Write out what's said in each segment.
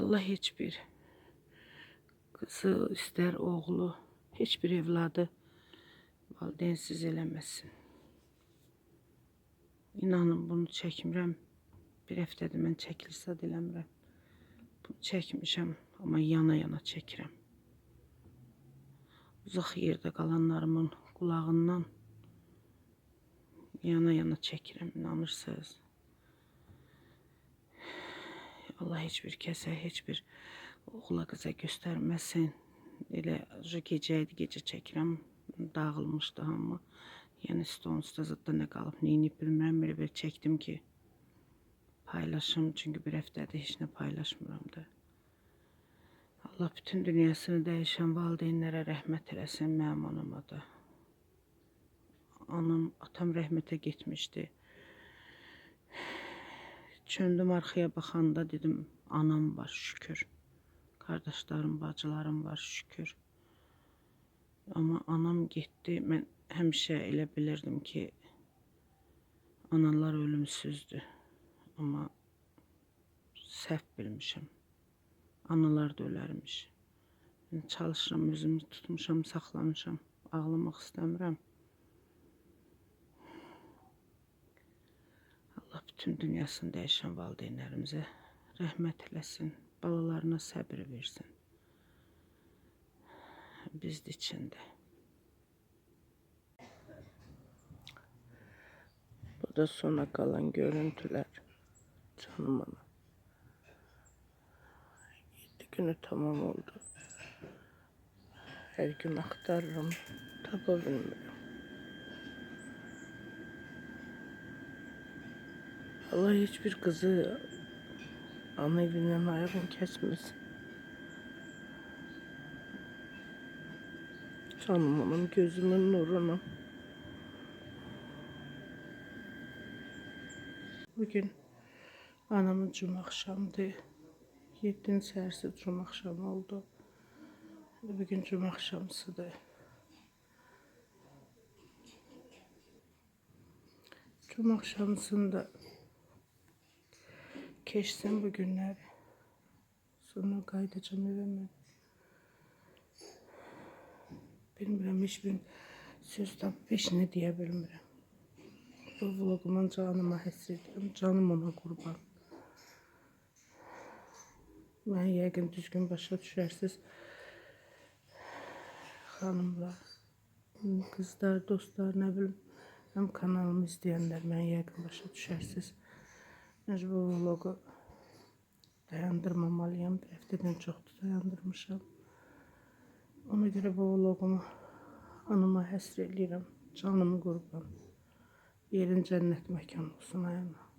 Allah heç bir qızı, istər oğlu, heç bir evladı valideynsiz eləməsin. İnanın bunu çəkmirəm. Bir həftədir mən çəkiliş zad eləmirəm. Bunu çəkmişəm, amma yana-yana çəkirəm. Uzaq yerdə qalanlarımın qulağından yana-yana çəkirəm, inanırsınız. Allah heç bir kəsə, heç bir oğula qıza göstərməsin. Elə gecə idi, gecə çəkirəm. Dağılmışdı hamı. Yəni üstə zətdə nə qalıb, neyini bilmirəm. Belə bir çəkdim ki, paylaşım. Çünki bir həftədir heç nə paylaşmıram da. Allah bütün dünyasını dəyişən valideynlərə rəhmət eləsin, mənim anama da. Anam, atam rəhmətə getmişdi. Çöndüm arxaya baxanda dedim, anam var şükür. Qardaşlarım, bacılarım var şükür. Amma anam getdi. Mən həmişə elə bilirdim ki, analar ölümsüzdür. Amma səhv bilmişəm. Analar da ölərmiş. Mən çalışıram, özümü tutmuşam, saxlamışam. Ağlamaq istəmirəm. Bütün dünyasını dəyişən valideynlərimizə rəhmət eləsin. Balalarına səbir versin. Biz də içində. Bu da sona kalan görüntüler. Canım ana. Yedi günü tamam oldu. Her gün aktarırım. Tapa bilmiyorum. Allah hiçbir kızı ana evinden ayağını kesmesin. Canım anam gözümün nuruna. Bugün anamın cuma akşamdı. Yedinin səhərsi cuma akşamı oldu. Bugün cuma akşamısıdır. Cuma akşamısında keçsin bu günləri. Sonra qayıdacağım evə mən. Bilmirəm, heç bir söz tapıb heç nə deyə bilmirəm. Bu vlogumun canıma həsr edirəm. Canım ona qurban. Mən yəqin düzgün başa düşərsiz. Xanımlar, qızlar, dostlar, nə bilim, həm kanalımı izləyənlər mən yəqin başa düşərsiz. Mən bu vlogu dayandırmamalıyam. Bir həftədən çoxdur dayandırmışam. Ona görə bu vlogumu anıma həsr edirəm. Canımı qurban. Yerin cennet mekan olsun ayağına.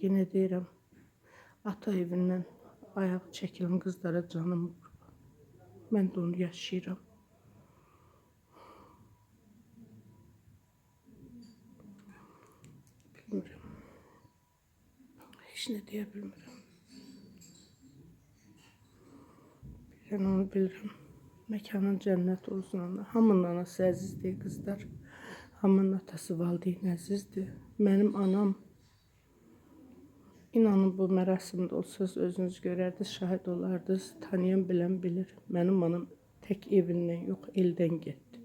Yine deyirəm, ata evindən ayaq çəkilən qızlara canımı qurban. Mən də onu yaşayıram. Bilmirəm. Nə deyə bilmirəm. Ben onu bilirim. Mekanın cennet olsun ona. Hamının anası əzizdir qızlar. Hamının atası valideyn əzizdir. Mənim anam İnanın bu mərasimdə olsanız özünüz görərdiniz, şahid olardınız, tanıyan bilən bilir. Mənim anam tək evindən yox, eldən getdi.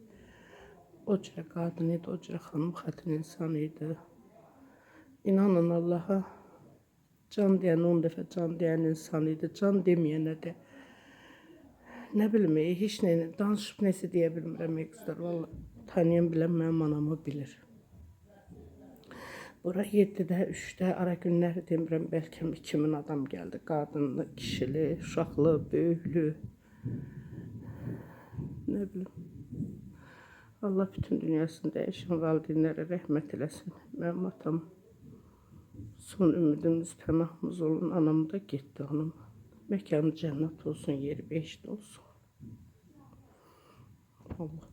O cürə qadın idi, o cürə xanım xatın insan idi. İnanın Allaha can deyən 10 dəfə can deyən insan idi. Can deməyənə də nə bilim, heç nə danışıb nəsə deyə bilmirəm qızlar. Vallahi tanıyan bilən mənim anamı bilir. Bura 7-də, 3-də ara günləri demirəm, bəlkə 2000 adam gəldi. Qadınlı, kişili, uşaqlı, böyüklü. Nə bilim. Allah bütün dünyasını dəyişən valideynlərə rəhmət eləsin. Mənim atam son ümidimiz, pənahımız olun. Anam da getdi hanım. Məkanı cənnət olsun, yeri beşdə olsun. Allah.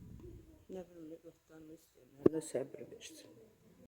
Nə bilim, evlatlarını istəyənlərə səbir versin.